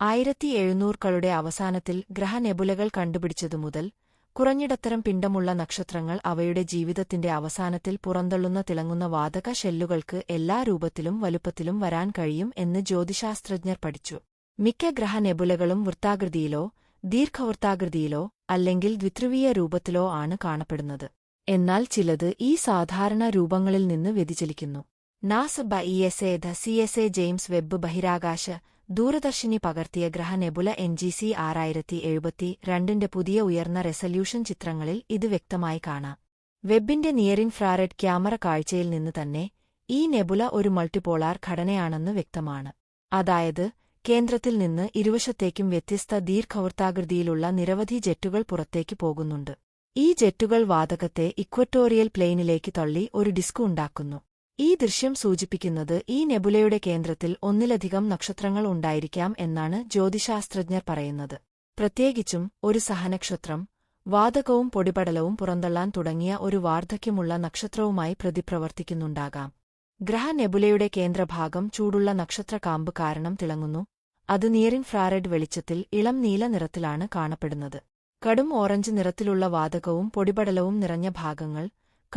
ആയിരത്തി എഴുന്നൂറുകളുടെ അവസാനത്തിൽ ഗ്രഹനെബുലകൾ കണ്ടുപിടിച്ചതുമുതൽ കുറഞ്ഞിടത്തരം പിണ്ടമുള്ള നക്ഷത്രങ്ങൾ അവയുടെ ജീവിതത്തിന്റെ അവസാനത്തിൽ പുറന്തള്ളുന്ന തിളങ്ങുന്ന വാതക ഷെല്ലുകൾക്ക് എല്ലാ രൂപത്തിലും വലുപ്പത്തിലും വരാൻ കഴിയും എന്ന് ജ്യോതിശാസ്ത്രജ്ഞർ പഠിച്ചു. മിക്ക ഗ്രഹനെബുലകളും വൃത്താകൃതിയിലോ ദീർഘവൃത്താകൃതിയിലോ അല്ലെങ്കിൽ ദ്വിത്രുവീയ രൂപത്തിലോ ആണ് കാണപ്പെടുന്നത്. എന്നാൽ ചിലത് ഈ സാധാരണ രൂപങ്ങളിൽ നിന്ന് വ്യതിചലിക്കുന്നു. നാസ് ബ ഇ എസ് എ ധ C S A James Webb ബഹിരാകാശ ദൂരദർശിനി പകർത്തിയ ഗ്രഹനെബുല എൻ ജി സി ആറായിരത്തി എഴുപത്തി രണ്ടിന്റെ പുതിയ ഉയർന്ന റെസല്യൂഷൻ ചിത്രങ്ങളിൽ ഇത് വ്യക്തമായി കാണാം. വെബിന്റെ നിയറിൻഫ്രാറെഡ് ക്യാമറ കാഴ്ചയിൽ നിന്ന് തന്നെ ഈ നെബുല ഒരു മൾട്ടിപോളാർ ഘടനയാണെന്ന് വ്യക്തമാണ്. അതായത് കേന്ദ്രത്തിൽ നിന്ന് ഇരുവശത്തേക്കും വ്യത്യസ്ത ദീർഘവൃത്താകൃതിയിലുള്ള നിരവധി ജെറ്റുകൾ പുറത്തേക്ക് പോകുന്നുണ്ട്. ഈ ജെറ്റുകൾ വാതകത്തെ ഇക്വറ്റോറിയൽ പ്ലെയിനിലേക്ക് തള്ളി ഒരു ഡിസ്ക് ഉണ്ടാക്കുന്നു. ഈ ദൃശ്യം സൂചിപ്പിക്കുന്നത് ഈ നെബുലയുടെ കേന്ദ്രത്തിൽ ഒന്നിലധികം നക്ഷത്രങ്ങൾ ഉണ്ടായിരിക്കാം എന്നാണ് ജ്യോതിശാസ്ത്രജ്ഞർ പറയുന്നത്. പ്രത്യേകിച്ചും ഒരു സഹനക്ഷത്രം വാതകവും പൊടിപടലവും പുറന്തള്ളാൻ തുടങ്ങിയ ഒരു വാർദ്ധക്യമുള്ള നക്ഷത്രവുമായി പ്രതിപ്രവർത്തിക്കുന്നുണ്ടാകാം. ഗ്രഹനെബുലയുടെ കേന്ദ്രഭാഗം ചൂടുള്ള നക്ഷത്രകാമ്പ് കാരണം തിളങ്ങുന്നു. അത് നിയറിൻഫ്രാറെഡ് വെളിച്ചത്തിൽ ഇളം നീല നിറത്തിലാണ് കാണപ്പെടുന്നത്. കടും ഓറഞ്ച് നിറത്തിലുള്ള വാതകവും പൊടിപടലവും നിറഞ്ഞ ഭാഗങ്ങൾ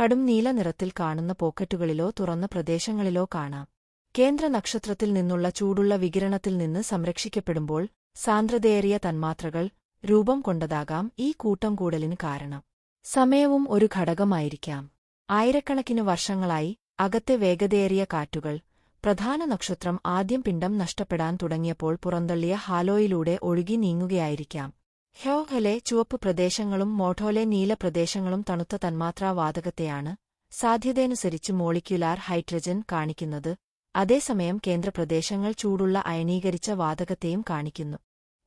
കടും നീല നിറത്തിൽ കാണുന്ന പോക്കറ്റുകളിലോ തുറന്ന പ്രദേശങ്ങളിലോ കാണാം. കേന്ദ്ര നക്ഷത്രത്തിൽ നിന്നുള്ള ചൂടുള്ള വികിരണത്തിൽ നിന്ന് സംരക്ഷിക്കപ്പെടുമ്പോൾ സാന്ദ്രതയേറിയ തന്മാത്രകൾ രൂപം കൊണ്ടതാകാം ഈ കൂട്ടം കൂടലിന് കാരണം. സമയവും ഒരു ഘടകമായിരിക്കാം. ആയിരക്കണക്കിന് വർഷങ്ങളായി അകത്തെ വേഗതയേറിയ കാറ്റുകൾ പ്രധാന നക്ഷത്രം ആദ്യം പിണ്ടം നഷ്ടപ്പെടാൻ തുടങ്ങിയപ്പോൾ പുറന്തള്ളിയ ഹാലോയിലൂടെ ഒഴുകി നീങ്ങുകയായിരിക്കാം. ഹ്യോഹലെ ചുവപ്പ് പ്രദേശങ്ങളും മോഠോലെ നീല പ്രദേശങ്ങളും തണുത്ത തന്മാത്രാ വാതകത്തെയാണ് സാധ്യതയനുസരിച്ച് മോളിക്യുലാർ ഹൈഡ്രജൻ കാണിക്കുന്നത്. അതേസമയം കേന്ദ്രപ്രദേശങ്ങൾ ചൂടുള്ള അയണീകരിച്ച വാതകത്തെയും കാണിക്കുന്നു.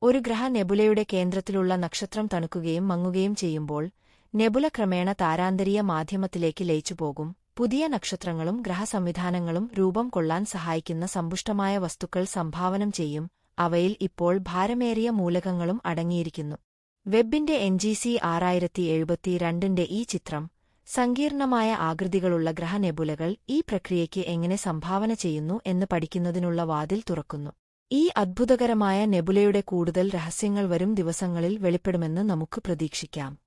ഒരു ഗ്രഹ നെബുലയുടെ കേന്ദ്രത്തിലുള്ള നക്ഷത്രം തണുക്കുകയും മങ്ങുകയും ചെയ്യുമ്പോൾ നെബുല ക്രമേണ താരാന്തരീയ മാധ്യമത്തിലേക്ക് ലയിച്ചുപോകും. പുതിയ നക്ഷത്രങ്ങളും ഗ്രഹസംവിധാനങ്ങളും രൂപം കൊള്ളാൻ സഹായിക്കുന്ന സമ്പുഷ്ടമായ വസ്തുക്കൾ സംഭാവനം ചെയ്യും. അവയിൽ ഇപ്പോൾ ഭാരമേറിയ മൂലകങ്ങളും അടങ്ങിയിരിക്കുന്നു. വെബിന്റെ എൻ ജി സി ആറായിരത്തി എഴുപത്തിരണ്ടിന്റെ ഈ ചിത്രം സങ്കീർണമായ ആകൃതികളുള്ള ഗ്രഹനെബുലകൾ ഈ പ്രക്രിയയ്ക്ക് എങ്ങനെ സംഭാവന ചെയ്യുന്നു എന്ന് പഠിക്കുന്നതിനുള്ള വാതിൽ തുറക്കുന്നു. ഈ അത്ഭുതകരമായ നെബുലയുടെ കൂടുതൽ രഹസ്യങ്ങൾ വരും ദിവസങ്ങളിൽ വെളിപ്പെടുമെന്ന് നമുക്ക് പ്രതീക്ഷിക്കാം.